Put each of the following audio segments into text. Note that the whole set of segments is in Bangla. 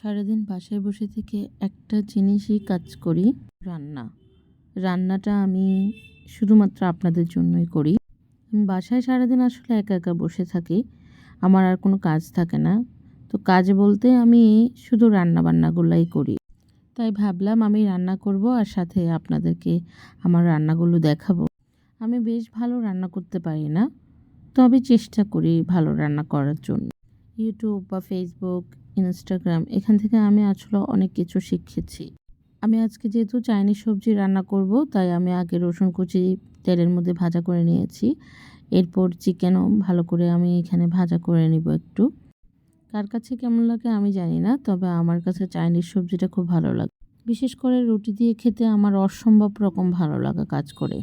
সারাদিন বাসায় বসে থেকে একটা জিনিসই কাজ করি, রান্না। রান্নাটা আমি শুধুমাত্র আপনাদের জন্যই করি। আমি বাসায় সারাদিন আসলে একা একা বসে থাকি, আমার আর কোনো কাজ থাকে না। তো কাজ বলতে আমি শুধু রান্না বান্নাগুলাই করি। তাই ভাবলাম আমি রান্না করব আর সাথে আপনাদেরকে আমার রান্নাগুলো দেখাবো। আমি বেশ ভালো রান্না করতে পারি না, তবে চেষ্টা করি ভালো রান্না করার জন্য। ইউটিউব বা ফেসবুক ইনস্টাগ্রাম এখান থেকে আমি আসলে অনেক কিছু শিখেছি। আমি আজকে যেহেতু চাইনিজ সবজি রান্না করব, তাই আমি আগে রসুন কুচি, তেলের মধ্যে ভাজা করে নিয়েছি। এরপর চিকেনও ভালো করে আমি এখানে ভাজা করে নিব একটু। কার কাছে কেমন লাগে আমি জানি না, তবে আমার কাছে চাইনিজ সবজিটা খুব ভালো লাগে। বিশেষ করে রুটি দিয়ে খেতে আমার অসম্ভব রকম ভালো লাগা কাজ করে।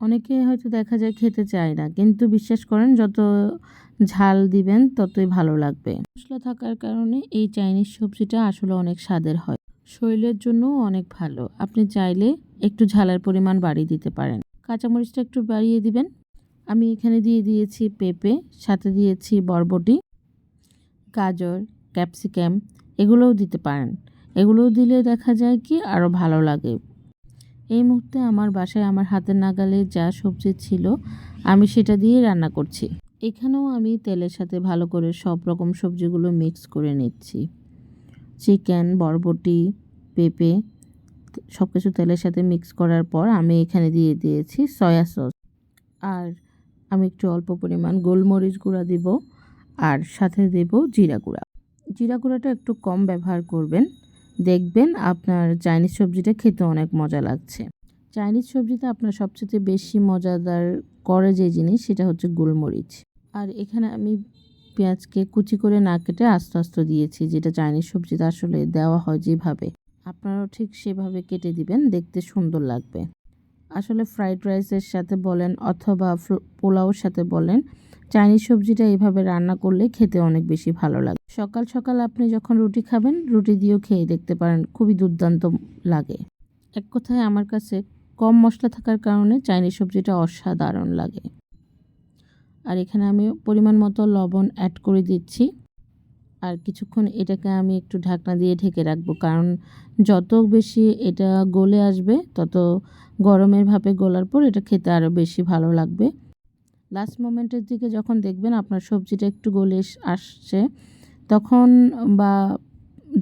অনেকে হয়তো দেখা যায় খেতে চায় না, কিন্তু বিশ্বাস করেন যত ঝাল দিবেন ততই ভালো লাগবে। মশলা থাকার কারণে এই চাইনিজ সবজিটা আসলে অনেক স্বাদের হয়। শরীরের জন্য অনেক ভালো। আপনি চাইলে একটু ঝালের পরিমাণ বাড়িয়ে দিতে পারেন। কাঁচামরিচটা একটু বাড়িয়ে দিবেন। আমি এখানে দিয়ে দিয়েছি পেঁপে, সাথে দিয়েছি বরবটি, গাজর, ক্যাপসিকাম, এগুলোও দিতে পারেন। এগুলোও দিলে দেখা যায় কি আরও ভালো লাগে। এই মুহূর্তে আমার বাসায় আমার হাতের নাগালে যা সবজি ছিল, আমি সেটা দিয়ে রান্না করছি। এখানেও আমি তেলের সাথে ভালো করে সব রকম সবজিগুলো মিক্স করে নিচ্ছি। চিকেন বরবটি, পেঁপে সব কিছু তেলের সাথে মিক্স করার পর আমি এখানে দিয়ে দিয়েছি সয়া সস আর আমি একটু অল্প পরিমাণ গোলমরিচ গুঁড়া দিব, আর সাথে দেব জিরা গুঁড়া। জিরা গুঁড়াটা একটু কম ব্যবহার করবেন দেখবেন আপনার চাইনিজ সবজিটা খেতে অনেক মজা লাগছে। চাইনিজ সবজিতে আপনার সবচেয়ে বেশি মজাদার করে যে জিনিস সেটা হচ্ছে গোলমরিচ। আর এখানে আমি পেঁয়াজকে কুচি করে না কেটে আস্তে আস্তে দিয়েছি, যেটা চাইনিজ সবজিতে আসলে দেওয়া হয় যেভাবে। আপনারাও ঠিক সেভাবে কেটে দিবেন, দেখতে সুন্দর লাগবে। আসলে ফ্রাইড রাইসের সাথে বলেন অথবা পোলাওর সাথে বলেন চাইনিজ সবজিটা এভাবে রান্না করলে খেতে অনেক বেশি ভালো লাগে। সকাল সকাল আপনি যখন রুটি খাবেন, রুটি দিয়েও খেয়ে দেখতে পারেন, খুবই দুর্দান্ত লাগে। এক কথায় আমার কাছে কম মশলা থাকার কারণে চাইনিজ সবজিটা অসাধারণ লাগে। আর এখানে আমি পরিমাণ মতো লবণ অ্যাড করে দিচ্ছি। আর কিছুক্ষণ এটাকে আমি একটু ঢাকনা দিয়ে ঢেকে রাখব, কারণ যত বেশি এটা গলে আসবে, তত গরমের ভাপে গলার পর এটা খেতে আরও বেশি ভালো লাগবে। লাস্ট মোমেন্টের দিকে যখন দেখবেন আপনার সবজিটা একটু গলে আসছে, তখন বা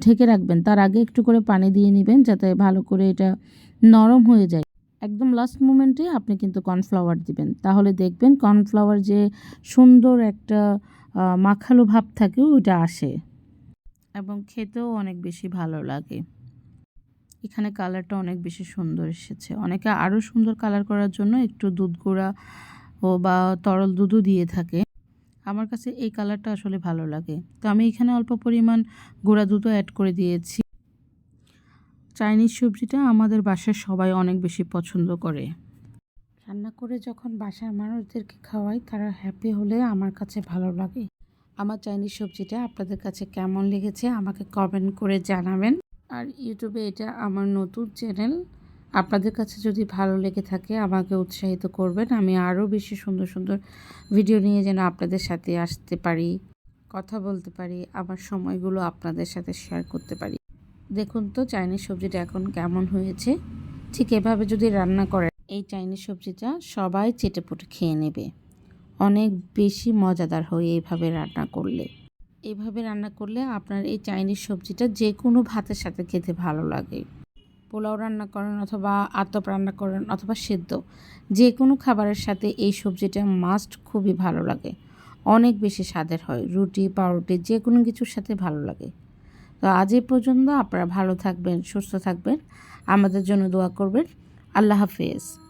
ঢেকে রাখবেন। তার আগে একটু করে পানি দিয়ে নেবেন যাতে ভালো করে এটা নরম হয়ে যায়। একদম লাস্ট মোমেন্টে আপনি কিন্তু কর্নফ্লাওয়ার দিবেন। তাহলে দেখবেন কর্নফ্লাওয়ার যে সুন্দর একটা মাখালো ভাব থাকে ওইটা আসে এবং খেতেও অনেক বেশি ভালো লাগে। এখানে কালারটা অনেক বেশি সুন্দর এসেছে। অনেকে আরও সুন্দর কালার করার জন্য একটু দুধ গুঁড়া ও বা তরল দুধও দিয়ে থাকে। আমার কাছে এই কালারটা আসলে ভালো লাগে। তো আমি এখানে অল্প পরিমাণ গুঁড়া দুধও অ্যাড করে দিয়েছি। চাইনিজ সবজিটা আমাদের বাসায় সবাই অনেক বেশি পছন্দ করে। রান্না করে যখন বাসার মানুষদেরকে খাওয়াই, তারা হ্যাপি হলে আমার কাছে ভালো লাগে। আমার চাইনিজ সবজিটা আপনাদের কাছে কেমন লেগেছে আমাকে কমেন্ট করে জানাবেন। আর ইউটিউবে এটা আমার নতুন চ্যানেল আপনাদের কাছে যদি ভালো লেগে থাকে, আমাকে উৎসাহিত করবেন। আমি আরও বেশি সুন্দর সুন্দর ভিডিও নিয়ে যেন আপনাদের সাথে আসতে পারি, কথা বলতে পারি, আমার সময়গুলো আপনাদের সাথে শেয়ার করতে পারি। দেখুন তো, চাইনিজ সবজিটা এখন কেমন হয়েছে? ঠিক এভাবে যদি রান্না করেন, এই চাইনিজ সবজিটা সবাই চেটেপুটে খেয়ে নেবে। অনেক বেশি মজাদার হয় এইভাবে রান্না করলে। এইভাবে রান্না করলে আপনার এই চাইনিজ সবজিটা যে কোনো ভাতের সাথে খেতে ভালো লাগে। পোলাও রান্না করেন অথবা আতপ রান্না করেন অথবা সেদ্ধ। যে কোনো খাবারের সাথে এই সবজিটা মাস্ট খুবই ভালো লাগে। অনেক বেশি স্বাদের হয়, রুটি, পাউরুটি যে কোনো কিছুর সাথে ভালো লাগে। তো আজ এ পর্যন্ত আপনারা ভালো থাকবেন, সুস্থ থাকবেন। আমাদের জন্য দোয়া করবেন। আল্লাহ হাফেজ।